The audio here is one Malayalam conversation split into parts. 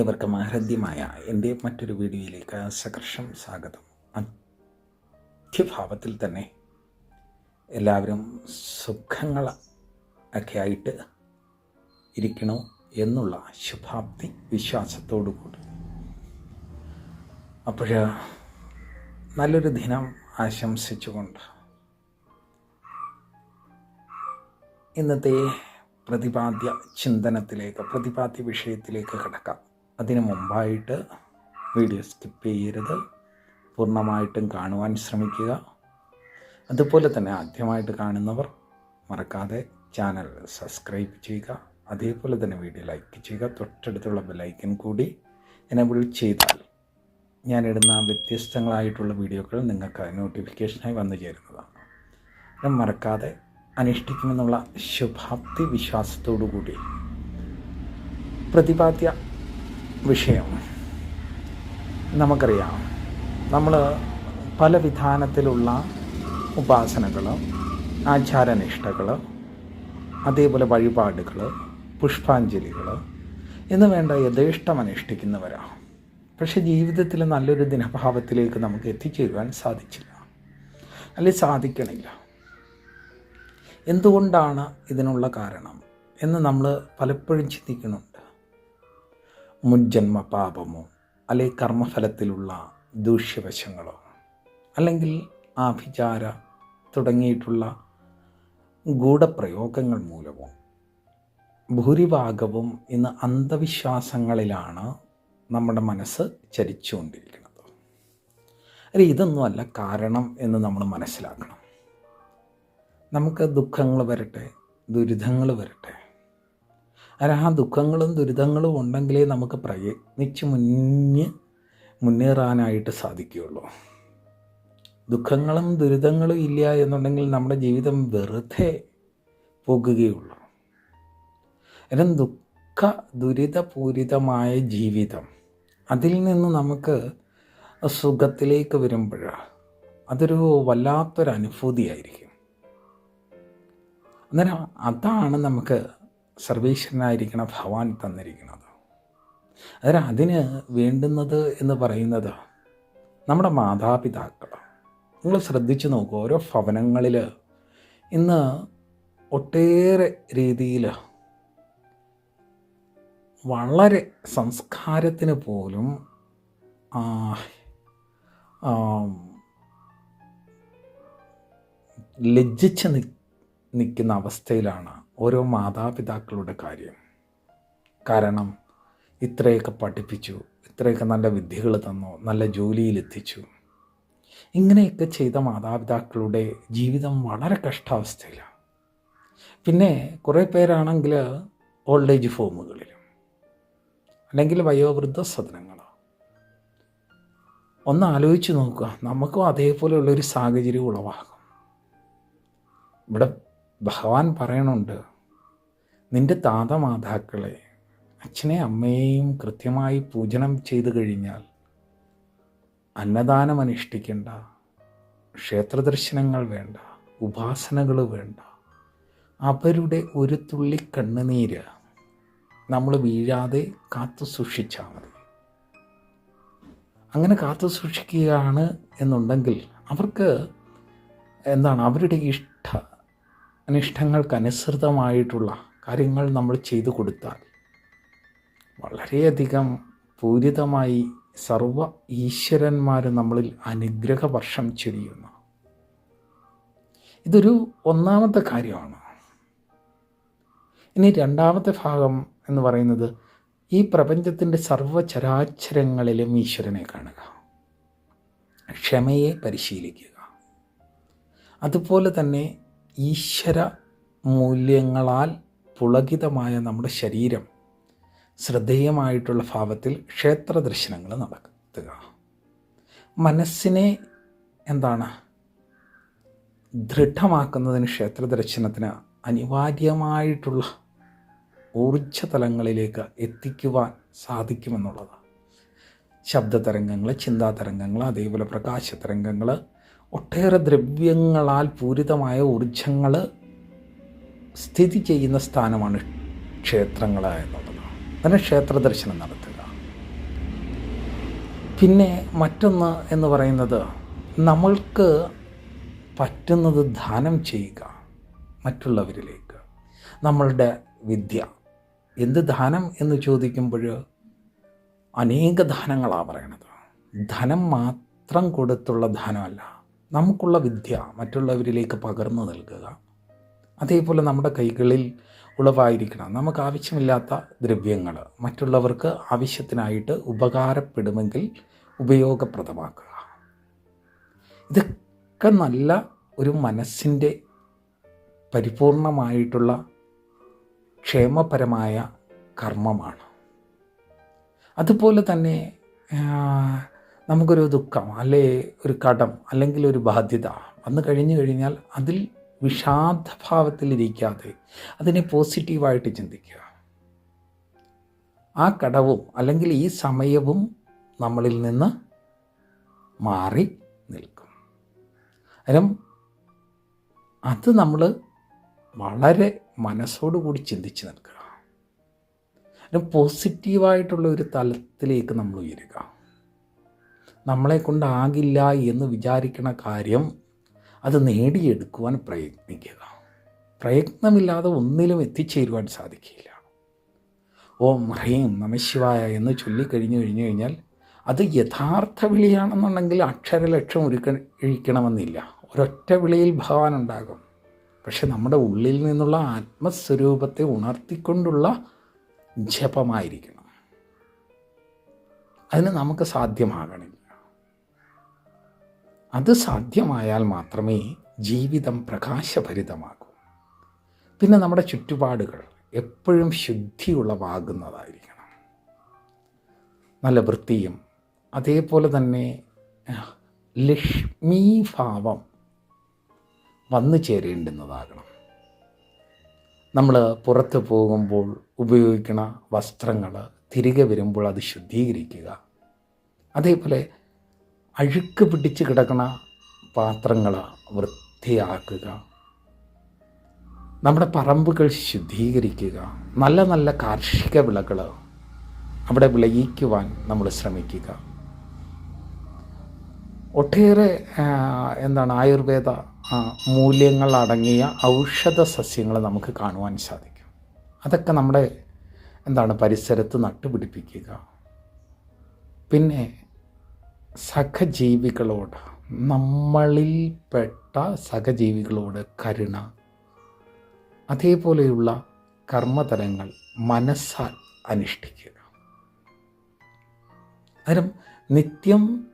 ഏവർക്കും ആരാധ്യമായ എന്റെ മറ്റൊരു വീഡിയോയിലേക്ക് സകർഷം സ്വാഗതം. അത്യഭാവത്തിൽ തന്നെ എല്ലാവരും സുഖങ്ങൾ ഒക്കെ ആയിട്ട് ഇരിക്കണോ എന്നുള്ള ശുഭാപ്തി വിശ്വാസത്തോടു കൂടി. അപ്പോൾ നല്ലൊരു ദിനം ആശംസിച്ചുകൊണ്ട് ഇന്നത്തെ പ്രതിപാദ്യ ചിന്തനത്തിലേക്ക് പ്രതിപാദ്യ വിഷയത്തിലേക്ക് കിടക്കാം. അതിനു മുമ്പായിട്ട് വീഡിയോ സ്കിപ്പ് ചെയ്യരുത്. പൂർണമായിട്ടും കാണുവാൻ ശ്രമിക്കുക. അതുപോലെ തന്നെ ആദ്യമായിട്ട് കാണുന്നവർ മറക്കാതെ ചാനൽ സബ്സ്ക്രൈബ് ചെയ്യുക. അതേപോലെ തന്നെ വീഡിയോ ലൈക്ക് ചെയ്യുക. തൊട്ടടുത്തുള്ള ബെലൈക്കൻ കൂടി എനേബിൾ ചെയ്താൽ ഞാനിടുന്ന വ്യത്യസ്തങ്ങളായിട്ടുള്ള വീഡിയോകൾ നിങ്ങൾക്ക് നോട്ടിഫിക്കേഷനായി വന്നു ചേരുന്നതാണ്. മറക്കാതെ അനുഷ്ഠിക്കുമെന്നുള്ള ശുഭാപ്തി വിശ്വാസത്തോടു കൂടി പ്രതിപാദ്യ വിഷയം. നമുക്കറിയാം. നമ്മൾ പല വിധാനത്തിലുള്ള ഉപാസനകൾ ആചാരനിഷ്ഠകൾ അതേപോലെ വഴിപാടുകൾ പുഷ്പാഞ്ജലികൾ എന്ന് വേണ്ട യഥേഷ്ടം അനുഷ്ഠിക്കുന്നവരാണ് പക്ഷെ ജീവിതത്തിൽ നല്ലൊരു ദിനഭാവത്തിലേക്ക് നമുക്ക് എത്തിച്ചേരുവാൻ സാധിച്ചില്ല. അല്ലെങ്കിൽ സാധിക്കണില്ല. എന്തുകൊണ്ടാണ് ഇതിനുള്ള കാരണം എന്ന് നമ്മൾ പലപ്പോഴും ചിന്തിക്കുന്നുണ്ട് മുൻജന്മ പാപമോ അല്ലെ കർമ്മഫലത്തിലുള്ള ദൂഷ്യവശങ്ങളോ അല്ലെങ്കിൽ ആഭിചാര തുടങ്ങിയിട്ടുള്ള ഗൂഢപ്രയോഗങ്ങൾ മൂലമോ? ഭൂരിഭാഗവും ഇന്ന് അന്ധവിശ്വാസങ്ങളിലാണ് നമ്മുടെ മനസ്സ് ചരിച്ചുകൊണ്ടിരിക്കുന്നത്. അല്ല ഇതൊന്നുമല്ല കാരണം എന്ന് നമ്മൾ മനസ്സിലാക്കണം. നമുക്ക് ദുഃഖങ്ങൾ വരട്ടെ ദുരിതങ്ങൾ വരട്ടെ അല്ല ആ ദുഃഖങ്ങളും ദുരിതങ്ങളും ഉണ്ടെങ്കിലേ നമുക്ക് പ്രയത്നിച്ച് മുന്നേ മുന്നേറാനായിട്ട് സാധിക്കുകയുള്ളൂ. ദുഃഖങ്ങളും ദുരിതങ്ങളും ഇല്ല എന്നുണ്ടെങ്കിൽ നമ്മുടെ ജീവിതം വെറുതെ പോകുകയുള്ളൂ. കാരണം ദുഃഖ ദുരിതപൂരിതമായ ജീവിതം അതിൽ നിന്ന് നമുക്ക് സുഖത്തിലേക്ക് വരുമ്പോൾ അതൊരു വല്ലാത്തൊരനുഭൂതിയായിരിക്കും. അന്നേരം അതാണ് നമുക്ക് സർവേശ്വരനായിരിക്കണം ഭഗവാൻ തന്നിരിക്കുന്നത് അതിന് അതിന് വേണ്ടുന്നത് എന്ന് പറയുന്നത് നമ്മുടെ മാതാപിതാക്കൾ നിങ്ങൾ ശ്രദ്ധിച്ചു നോക്കൂ ഓരോ ഭവനങ്ങളിൽ ഇന്ന് ഒട്ടേറെ രീതിയിൽ വളരെ സംസ്കാരത്തിന് പോലും ലജ്ജിച്ച് നിൽക്കുന്ന അവസ്ഥയിലാണ് ഓരോ മാതാപിതാക്കളുടെ കാര്യം. കാരണം ഇത്രയൊക്കെ പഠിപ്പിച്ചു ഇത്രയൊക്കെ നല്ല വിദ്യകൾ തന്നു നല്ല ജോലിയിലെത്തിച്ചു ഇങ്ങനെയൊക്കെ ചെയ്ത മാതാപിതാക്കളുടെ ജീവിതം വളരെ കഷ്ടാവസ്ഥയിലാണ് പിന്നെ കുറേ പേരാണെങ്കിൽ ഓൾഡ് ഏജ് ഫോമുകളിലും അല്ലെങ്കിൽ വയോവൃദ്ധ സദനങ്ങൾ ഒന്ന് ആലോചിച്ച് നോക്കുക നമുക്കും അതേപോലെയുള്ളൊരു സാഹചര്യം ഉളവാകും. ഇവിടെ ഭഗവാൻ പറയണുണ്ട് നിന്റെ താതമാതാക്കളെ അച്ഛനെ അമ്മയെയും കൃത്യമായി പൂജനം ചെയ്തു കഴിഞ്ഞാൽ അന്നദാനം അനുഷ്ഠിക്കേണ്ട ക്ഷേത്രദർശനങ്ങൾ വേണ്ട ഉപാസനകൾ വേണ്ട അവരുടെ ഒരു തുള്ളി കണ്ണുനീര് നമ്മൾ വീഴാതെ കാത്തു സൂക്ഷിച്ചാൽ മതി. അങ്ങനെ കാത്തു സൂക്ഷിക്കുകയാണ് എന്നുണ്ടെങ്കിൽ അവർക്ക് എന്താണ്? അവരുടെ ഇഷ്ട അനിഷ്ടങ്ങൾക്കനുസൃതമായിട്ടുള്ള കാര്യങ്ങൾ നമ്മൾ ചെയ്തു കൊടുത്താൽ വളരെയധികം പൂരിതമായി സർവ ഈശ്വരന്മാർ നമ്മളിൽ അനുഗ്രഹ വർഷം ചൊരിയുന്നു. ഇതൊരു ഒന്നാമത്തെ കാര്യമാണ്. ഇനി രണ്ടാമത്തെ ഭാഗം എന്ന് പറയുന്നത് ഈ പ്രപഞ്ചത്തിന്റെ സർവചരാചരങ്ങളിലും ഈശ്വരനെ കാണുക. ക്ഷമയെ പരിശീലിക്കുക. അതുപോലെ തന്നെ ഈശ്വര മൂല്യങ്ങളാൽ പുളകിതമായ നമ്മുടെ ശരീരം ശ്രദ്ധേയമായിട്ടുള്ള ഭാവത്തിൽ ക്ഷേത്ര ദർശനങ്ങൾ നടത്തുക. മനസ്സിനെ എന്താണ്? ദൃഢമാക്കുന്നതിന് ക്ഷേത്ര ദർശനത്തിന് അനിവാര്യമായിട്ടുള്ള ഊർജതലങ്ങളിലേക്ക് എത്തിക്കുവാൻ സാധിക്കുമെന്നുള്ളതാണ്. ശബ്ദതരംഗങ്ങൾ ചിന്താതരംഗങ്ങൾ അതേപോലെ പ്രകാശ തരംഗങ്ങൾ ഒട്ടേറെ ദ്രവ്യങ്ങളാൽ പൂരിതമായ ഊർജങ്ങൾ സ്ഥിതി ചെയ്യുന്ന സ്ഥാനമാണ് ക്ഷേത്രങ്ങൾ എന്നുള്ളത്. അതിന് ക്ഷേത്ര ദർശനം നടത്തുക. പിന്നെ മറ്റൊന്ന് എന്ന് പറയുന്നത് നമ്മൾക്ക് പറ്റുന്നത് ദാനം ചെയ്യുക മറ്റുള്ളവരിലേക്ക്. നമ്മളുടെ വിദ്യ. എന്ത് ദാനം എന്ന് ചോദിക്കുമ്പോൾ അനേക ദാനങ്ങളാണ് പറയണത്. ധനം മാത്രം കൊടുത്തുള്ള ദാനമല്ല. നമുക്കുള്ള വിദ്യ മറ്റുള്ളവരിലേക്ക് പകർന്നു നൽകുക. അതേപോലെ നമ്മുടെ കൈകളിൽ ഉളവായിരിക്കണം. നമുക്ക് ആവശ്യമില്ലാത്ത ദ്രവ്യങ്ങൾ മറ്റുള്ളവർക്ക് ആവശ്യത്തിനായിട്ട് ഉപകാരപ്പെടുമെങ്കിൽ ഉപയോഗപ്രദമാക്കുക. ഇതൊക്കെ നല്ല ഒരു മനസ്സിന്റെ പരിപൂർണമായിട്ടുള്ള ക്ഷേമപരമായ കർമ്മമാണ്. അതുപോലെ തന്നെ നമുക്കൊരു ദുഃഖം അല്ലെ ഒരു കടം അല്ലെങ്കിൽ ഒരു ബാധ്യത വന്നു കഴിഞ്ഞു കഴിഞ്ഞാൽ അതിൽ വിഷാദഭാവത്തിലിരിക്കാതെ അതിനെ പോസിറ്റീവായിട്ട് ചിന്തിക്കുക. ആ കടവും അല്ലെങ്കിൽ ഈ സമയവും നമ്മളിൽ നിന്ന് മാറി നിൽക്കും. അരം അത് നമ്മൾ വളരെ മനസ്സോടുകൂടി ചിന്തിച്ച് നിൽക്കുക. പോസിറ്റീവായിട്ടുള്ള ഒരു തലത്തിലേക്ക് നമ്മൾ ഉയരുക. നമ്മളെ കൊണ്ടാകില്ല എന്ന് വിചാരിക്കുന്ന കാര്യം അത് നേടിയെടുക്കുവാൻ പ്രയത്നിക്കുക. പ്രയത്നമില്ലാതെ ഒന്നിലും എത്തിച്ചേരുവാൻ സാധിക്കില്ല. ഓം ഹ്രീം നമശിവായ എന്ന് ചൊല്ലിക്കഴിഞ്ഞു കഴിഞ്ഞു കഴിഞ്ഞാൽ അത് യഥാർത്ഥ വിളിയാണെന്നുണ്ടെങ്കിൽ അക്ഷരലക്ഷം ഒരുക്ക കഴിക്കണമെന്നില്ല ഒരൊറ്റ വിളിയിൽ ഭഗവാൻ ഉണ്ടാകും. പക്ഷെ നമ്മുടെ ഉള്ളിൽ നിന്നുള്ള ആത്മസ്വരൂപത്തെ ഉണർത്തിക്കൊണ്ടുള്ള ജപമായിരിക്കണം. അതിന് നമുക്ക് സാധ്യമാകണില്ല അത് സാധ്യമായാൽ മാത്രമേ ജീവിതം പ്രകാശഭരിതമാകൂ. പിന്നെ നമ്മുടെ ചുറ്റുപാടുകൾ എപ്പോഴും ശുദ്ധിയുള്ളവാകുന്നതായിരിക്കണം നല്ല വൃത്തിയും അതേപോലെ തന്നെ ലക്ഷ്മീഭാവം വന്നു ചേരേണ്ടുന്നതാകണം. നമ്മൾ പുറത്ത് പോകുമ്പോൾ ഉപയോഗിക്കുന്ന വസ്ത്രങ്ങൾ തിരികെ വരുമ്പോൾ അത് ശുദ്ധീകരിക്കുക. അതേപോലെ അഴുക്ക് പിടിച്ച് കിടക്കുന്ന പാത്രങ്ങൾ വൃത്തിയാക്കുക. നമ്മുടെ പറമ്പുകൾ ശുദ്ധീകരിക്കുക. നല്ല നല്ല കാർഷിക വിളകൾ അവിടെ വിളയിക്കുവാൻ നമ്മൾ ശ്രമിക്കുക. ഒട്ടേറെ എന്താണ് ആയുർവേദ മൂല്യങ്ങൾ അടങ്ങിയ ഔഷധ സസ്യങ്ങൾ നമുക്ക് കാണുവാൻ സാധിക്കും. അതൊക്കെ നമ്മുടെ എന്താണ് പരിസരത്ത് നട്ടുപിടിപ്പിക്കുക. പിന്നെ സഹജീവികളോട് നമ്മളിൽപ്പെട്ട സഹജീവികളോട് കരുണ. അതേപോലെയുള്ള കർമ്മതലങ്ങൾ മനസ്സാൽ അനുഷ്ഠിക്കുക. അന്നേരം നിത്യം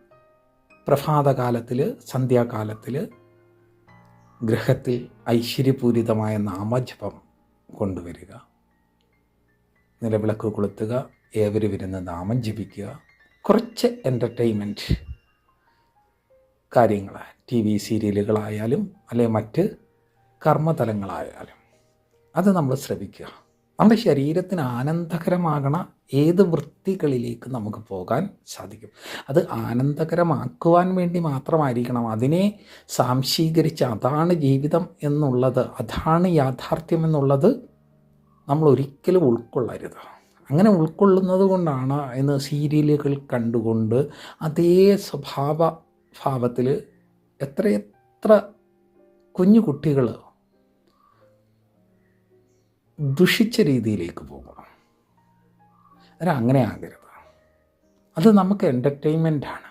പ്രഭാതകാലത്തിൽ സന്ധ്യാകാലത്തിൽ ഗൃഹത്തിൽ ഐശ്വര്യപൂരിതമായ നാമജപം കൊണ്ടുവരിക. നിലവിളക്ക് കൊളുത്തുക ഏവരും ഇരുന്ന് നാമം ജപിക്കുക. കുറച്ച് എന്റർടൈൻമെന്റ് കാര്യങ്ങൾ ടി വി സീരിയലുകളായാലും അല്ലെങ്കിൽ മറ്റ് കർമ്മതലങ്ങളായാലും. അത് നമ്മൾ ശ്രവിക്കുക. നമ്മുടെ ശരീരത്തിന് ആനന്ദകരമാകണ ഏത് വൃത്തികളിലേക്ക് നമുക്ക് പോകാൻ സാധിക്കും. അത് ആനന്ദകരമാക്കുവാൻ വേണ്ടി മാത്രമായിരിക്കണം. അതിനെ സാംശീകരിച്ച് അതാണ് ജീവിതം എന്നുള്ളത് അതാണ് യാഥാർത്ഥ്യം എന്നുള്ളത് നമ്മൾ ഒരിക്കലും ഉൾക്കൊള്ളരുത്. അങ്ങനെ ഉൾക്കൊള്ളുന്നത് കൊണ്ടാണ് ഇന്ന് സീരിയലുകൾ കണ്ടുകൊണ്ട് അതേ സ്വഭാവ ഭാവത്തിൽ എത്രയെത്ര കുഞ്ഞു കുട്ടികൾ ദുഷിച്ച രീതിയിലേക്ക് പോകണം അല്ല അങ്ങനെ ആകരുത്. അത് നമുക്ക് എന്റർടൈൻമെന്റാണ്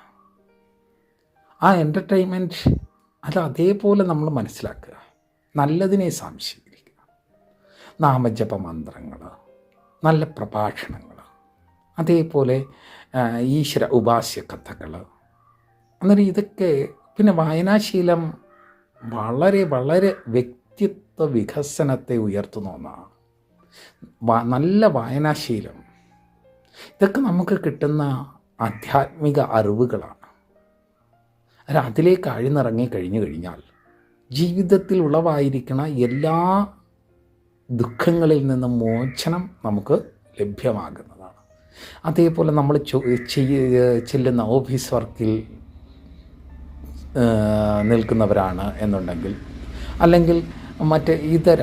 ആ എന്റർടൈൻമെന്റ് അത് അതേപോലെ നമ്മൾ മനസ്സിലാക്കുക. നല്ലതിനെ സംശീകരിക്കുക നാമജപ മന്ത്രങ്ങൾ നല്ല പ്രഭാഷണങ്ങൾ. അതേപോലെ ഈശ്വര ഉപാസ്യ കഥകൾ. അന്നേരം ഇതൊക്കെ പിന്നെ വായനാശീലം വളരെ വളരെ വ്യക്തിത്വ വികസനത്തെ ഉയർത്തുന്ന ഒന്നാണ്. നല്ല വായനാശീലം. ഇതൊക്കെ നമുക്ക് കിട്ടുന്ന ആധ്യാത്മിക അറിവുകളാണ്. അത് അതിലേക്ക് അഴിനിറങ്ങി കഴിഞ്ഞു കഴിഞ്ഞാൽ ജീവിതത്തിൽ ഉളവായിരിക്കുന്ന എല്ലാ ദുഃഖങ്ങളിൽ നിന്ന് മോചനം നമുക്ക് ലഭ്യമാകുന്നതാണ്. അതേപോലെ നമ്മൾ ചെല്ലുന്ന ഓഫീസ് വർക്കിൽ നിൽക്കുന്നവരാണ് എന്നുണ്ടെങ്കിൽ അല്ലെങ്കിൽ മറ്റ് ഇതര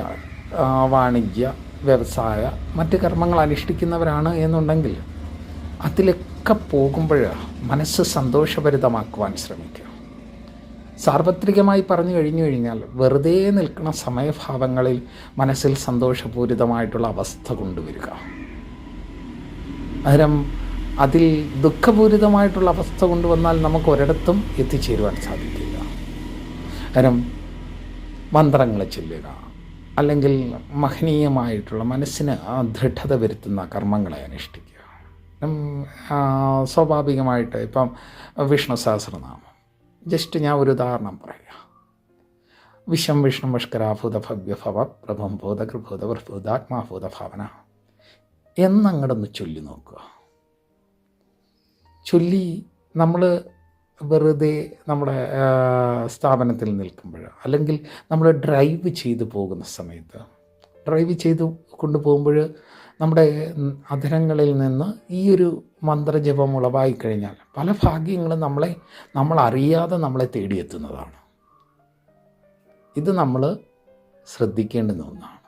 വാണിജ്യ വ്യവസായ മറ്റ് കർമ്മങ്ങൾ അനുഷ്ഠിക്കുന്നവരാണ് എന്നുണ്ടെങ്കിൽ അതിലൊക്കെ പോകുമ്പോൾ മനസ്സ് സന്തോഷഭരിതമാക്കുവാൻ ശ്രമിക്കുക. സാർവത്രികമായി പറഞ്ഞു കഴിഞ്ഞു കഴിഞ്ഞാൽ വെറുതെ നിൽക്കുന്ന സമയഭാവങ്ങളിൽ മനസ്സിൽ സന്തോഷപൂരിതമായിട്ടുള്ള അവസ്ഥ കൊണ്ടുവരിക. അന്നേരം അതിൽ ദുഃഖപൂരിതമായിട്ടുള്ള അവസ്ഥ കൊണ്ടുവന്നാൽ നമുക്ക് ഒരിടത്തും എത്തിച്ചേരുവാൻ സാധിക്കില്ല. അന്നേരം മന്ത്രങ്ങൾ ചെല്ലുക അല്ലെങ്കിൽ മഹനീയമായിട്ടുള്ള മനസ്സിന് ദൃഢത വരുത്തുന്ന കർമ്മങ്ങളെ അനുഷ്ഠിക്കുക. സ്വാഭാവികമായിട്ട് ഇപ്പം വിഷ്ണു സഹസ്രനാമം. ജസ്റ്റ് ഞാൻ ഒരു ഉദാഹരണം പറയാം. വിഷം വിഷ്ണു ഭവ്യഭവ പ്രഭം ഭൂതകൃഭൂത വൃഭൂതാത്മാഭൂത ഭാവന എന്നങ്ങടൊന്ന് ചൊല്ലി നോക്കുക. ചൊല്ലി നമ്മൾ വെറുതെ നമ്മുടെ സ്ഥാപനത്തിൽ നിൽക്കുമ്പോൾ അല്ലെങ്കിൽ നമ്മൾ ഡ്രൈവ് ചെയ്തു പോകുന്ന സമയത്ത് ഡ്രൈവ് ചെയ്ത് കൊണ്ടുപോകുമ്പോൾ നമ്മുടെ അധരങ്ങളിൽ നിന്ന് ഈ ഒരു മന്ത്രജപം ഉളവായി കഴിഞ്ഞാൽ പല ഭാഗ്യങ്ങളും നമ്മളെ നമ്മൾ അറിയാതെ നമ്മളെ തേടിയെത്തുന്നതാണ്. ഇത് നമ്മൾ ശ്രദ്ധിക്കേണ്ടുന്ന ഒന്നാണ്.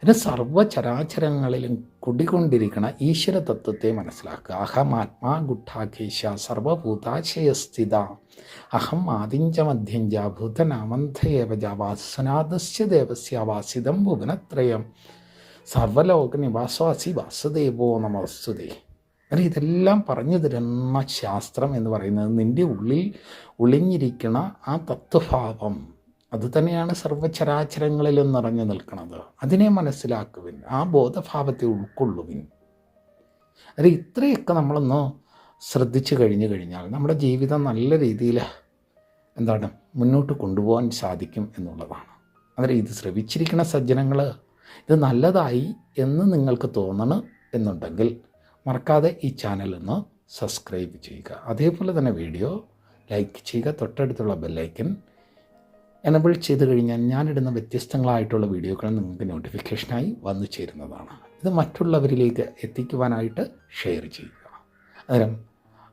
പിന്നെ സർവചരാചരങ്ങളിലും കുടികൊണ്ടിരിക്കുന്ന ഈശ്വര തത്വത്തെ മനസ്സിലാക്കുക. അഹം ആത്മാ ഗുഡ്ഢാഖേശ സർവഭൂതാശയസ്ഥിത. അഹം ആദിഞ്ച മധ്യഞ്ച ഭൂതനാമന്ധയേവജ വാസുനാഥസ്യ ദേവസ്യ വാസിതം ഭുവനത്രയം. സർവലോക നിവാസവാസി വാസുദേവോ നമസ്തുതേ. അല്ല ഇതെല്ലാം പറഞ്ഞു തരുന്ന ശാസ്ത്രം എന്ന് പറയുന്നത് നിന്റെ ഉള്ളിൽ ഒളിഞ്ഞിരിക്കുന്ന ആ തത്വഭാവം അത് തന്നെയാണ് സർവചരാചരങ്ങളിലും നിറഞ്ഞു നിൽക്കുന്നത് അതിനെ മനസ്സിലാക്കുവിൻ ആ ബോധഭാവത്തെ ഉൾക്കൊള്ളുവിൻ. അല്ല ഇത്രയൊക്കെ നമ്മളൊന്ന് ശ്രദ്ധിച്ചു കഴിഞ്ഞു കഴിഞ്ഞാൽ നമ്മുടെ ജീവിതം നല്ല രീതിയിൽ എന്താണ് മുന്നോട്ട് കൊണ്ടുപോകാൻ സാധിക്കും എന്നുള്ളതാണ്. അതിൽ ഇത് ശ്രവിച്ചിരിക്കുന്ന സജ്ജനങ്ങൾ ഇത് നല്ലതായി എന്ന് നിങ്ങൾക്ക് തോന്നണം എന്നുണ്ടെങ്കിൽ മറക്കാതെ ഈ ചാനൽ ഒന്ന് സബ്സ്ക്രൈബ് ചെയ്യുക. അതേപോലെ തന്നെ വീഡിയോ ലൈക്ക് ചെയ്യുക. തൊട്ടടുത്തുള്ള ബെല്ലൈക്കൻ എനബിൾ ചെയ്ത് കഴിഞ്ഞാൽ ഞാനിടുന്ന വ്യത്യസ്തങ്ങളായിട്ടുള്ള വീഡിയോകൾ നിങ്ങൾക്ക് നോട്ടിഫിക്കേഷനായി വന്നു ചേരുന്നതാണ്. ഇത് മറ്റുള്ളവരിലേക്ക് എത്തിക്കുവാനായിട്ട് ഷെയർ ചെയ്യുക. അന്നേരം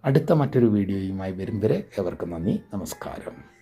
അടുത്ത മറ്റൊരു വീഡിയോയുമായി വരും വരെ എവർക്കും നന്ദി. നമസ്കാരം.